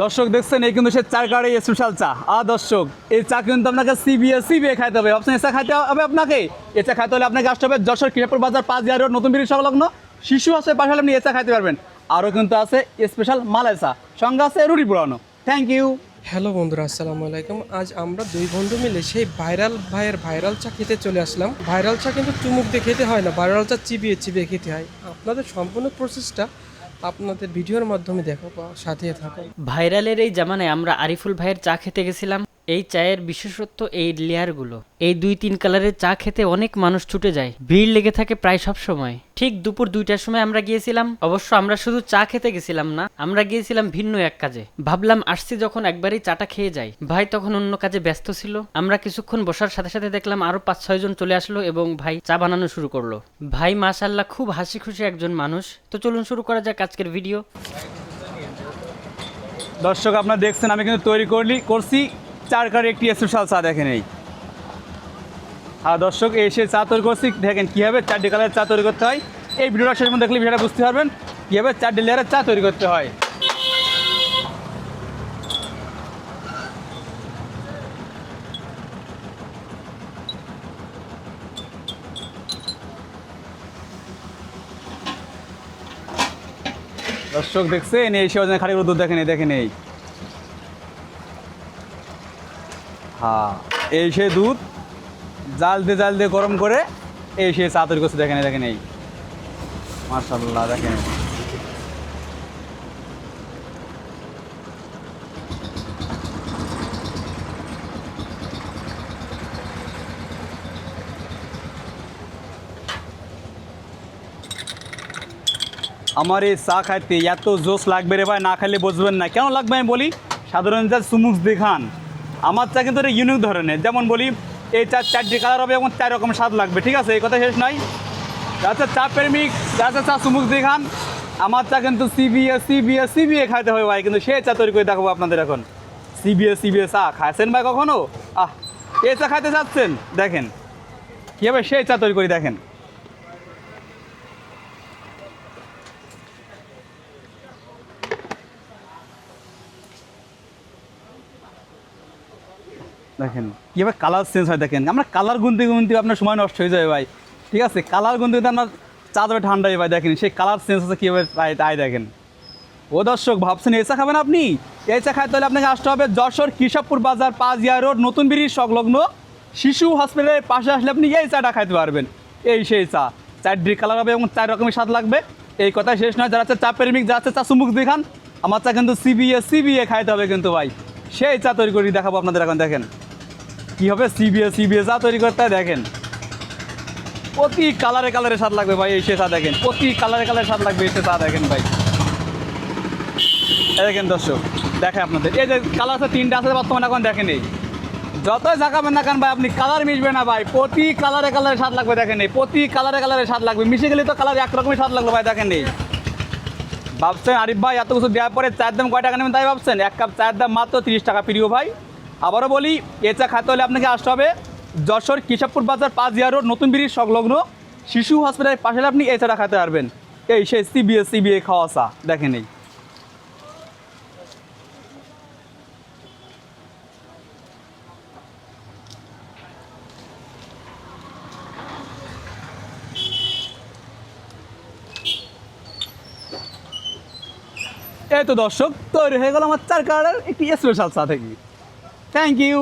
দর্শক, দেখছেন, এই কিন্তু সে চার কার্ডে স্পেশাল চা। আর দর্শক, এই চা কিন্তু আপনাকে সিবিএস সিবিএ খাইতে হবে। ভাবছেন এসা খাইতে হবে আপনাকে। এ চা খাইতে হলে আপনাকে আসতে হবে যশোর কিরাপুর বাজার পাঁচ হাজার নতুন বিড়ি সংলগ্ন শিশু আছে পাশে আপনি এ চা খাইতে পারবেন। আরও কিন্তু আছে স্পেশাল মালাই চা। সঙ্গে আছে রুটি পুরানো থ্যাংক ইউ হ্যালো বন্ধুরা, আসসালামু আলাইকুম। আজ আমরা দুই বন্ধু মিলে সেই ভাইরাল ভাইয়ের ভাইরাল চা খেতে চলে আসলাম। ভাইরাল চা কিন্তু চুমুক দিয়ে খেতে হয় না, ভাইরাল চা চিবিয়ে চিবিয়ে খেতে হয়। আপনাদের সম্পূর্ণ প্রসেসটা আপনাদের ভিডিওর মাধ্যমে দেখো সাথে থাকো। ভাইরালের এই জামানায় আমরা আরিফুল ভাইয়ের চা খেতে গেছিলাম। এই চায়ের বিশেষত্ব এই লেয়ারগুলো। এই দুই তিন কালারের চা খেতে অনেক মানুষ ছুটে যায়। ভিড় লেগে থাকে প্রায় সব সময়। ঠিক দুপুর দুইটার সময় আমরা গিয়েছিলাম। অবশ্য আমরা শুধু চা খেতে গেছিলাম না, আমরা গিয়েছিলাম ভিন্ন এক কাজে। ভাবলাম আসছি যখন একবারই চাটা খেয়ে যাই। ভাই তখন অন্য কাজে ব্যস্ত ছিল। আমরা কিছুক্ষণ বসার সাথে সাথে দেখলাম আরও পাঁচ, ছয় জন চলে আসলো এবং ভাই চা বানানো শুরু করল। ভাই মাশাল্লাহ খুব হাসি খুশি একজন মানুষ। তো চলুন শুরু করা যাক আজকের ভিডিও। দর্শক, আপনারা দেখছেন, আমি কিন্তু তৈরি করলি, করছি চার কার্ডে একটি স্পেশাল চা দেখেন এই। আর দর্শক এসে চা তৈরি করছি দেখেন কীভাবে চারটি কালারের চা তৈরি করতে হয়। এই ভিডিওটা শেষ দেখলে বিষয়টা বুঝতে পারবেন কীভাবে চারটি লেয়ারের চা তৈরি করতে হয়। দর্শক, দেখছেন? এই সে খালি দুধ দেখেন, এই দেখেন এই। হ্যাঁ এই সে দুধ জাল দিয়ে জাল দিয়ে গরম করে এই সে করছে দেখেন দেখেন, এই। মার্শাল্লাহ দেখেন। আমার এই চা খাইতে এত জোশ লাগবে রে ভাই, না খাইলে বুঝবেন না। কেন লাগবে আমি বলি? সাধারণ যা চুমুক দেখান। আমার চা কিন্তু এটা ইউনিক ধরনের। যেমন বলি, এই চা চারটি কালার হবে এবং চার রকম স্বাদ লাগবে, ঠিক আছে? এই কথা শেষ নয় যাচ্ছে চা প্রেমিক যাচ্ছে চা চুমুক দেখান আমার চা কিন্তু সিবিএ সিবিএ সিবিএ খাইতে হবে ভাই, কিন্তু সে চা তৈরি করে দেখাবো আপনাদের এখন। সিবিএ সিবিএ চা, খাইছেন ভাই কখনো? আহ এ চা খাইতে চাচ্ছেন? দেখেন, কীভাবে সে চা তৈরি করে দেখেন। দেখেন, কীভাবে কালার চেঞ্জ হয় দেখেন। আমরা কালার গুনতে গুনতে আপনার সময় নষ্ট হয়ে যাবে ভাই। ঠিক আছে? কালার গুনতে গুনতে আপনার চা দেবে ঠান্ডায় ভাই দেখেন। সেই কালার চেঞ্জ হচ্ছে কীভাবে তাই তাই দেখেন। ও দর্শক, ভাবছেন এই চা খাবেন আপনি? এই চা খাইতে হলে আপনাকে আসতে হবে যশোর কৃষকপুর বাজার পাঁচ ইয়ার রোড, নতুন ব্রিজ সংলগ্ন শিশু হসপিটালের পাশে আসলে আপনি এই চাটা খাইতে পারবেন। এই সেই চা। চারটি কালার হবে এবং চার রকমের স্বাদ লাগবে। এই কথা শেষ নয়। যারা চা প্রেমিক, যারা চা সুমুখ দেখান, আমার চা কিন্তু সিবিএ সিবিএ খাইতে হবে কিন্তু ভাই। সেই চা তৈরি করে দেখাবো আপনাদের এখন, দেখেন। কি হবে? সিবিএস সিবিএস চা তৈরি করতে দেখেন। প্রতি কালারে কালারে স্বাদ লাগবে ভাই, এই চা দেখেন। প্রতি কালারে কালারে স্বাদ লাগবে, এই চা দেখেন ভাই। দেখেন দর্শক দেখে আপনাদের। এই যে কালার আছে, তিনটা আছে, বর্তমানে এখন দেখেন এই। যতই জাগাবেন না কেন ভাই, আপনি কালার মিশবে না ভাই। প্রতি কালারে কালারে স্বাদ লাগবে, দেখেন এই। প্রতি কালারে কালারে স্বাদ লাগবে। মিশে গেলে তো কালার একরকমই স্বাদ লাগল ভাই, দেখেন এই। ভাবছেন, আরিফ ভাই, এত কিছু দেওয়ার পরে চায়ের দাম কয় টাকা নেবেন তাই ভাবছেন? এক কাপ চায়ের দাম মাত্র তিরিশ টাকা, প্রিয় ভাই। আবারও বলি এ চা খাতে হলে আপনাকে আসতে হবে যশোর কেশবপুর বাজার পাঁচ ইয়ার রোড, নতুন ব্রিজ সংলগ্ন শিশু হসপিটালের পাশে আপনি এ চাটা খাতে পারবেন। এই সেই সিবিএস সিবিএ খাওয়া চা, দেখেন এই। এই তো দর্শক, তৈরি হয়ে গেল আমার চার কালারের একটি স্পেশাল চা থেকে। Thank you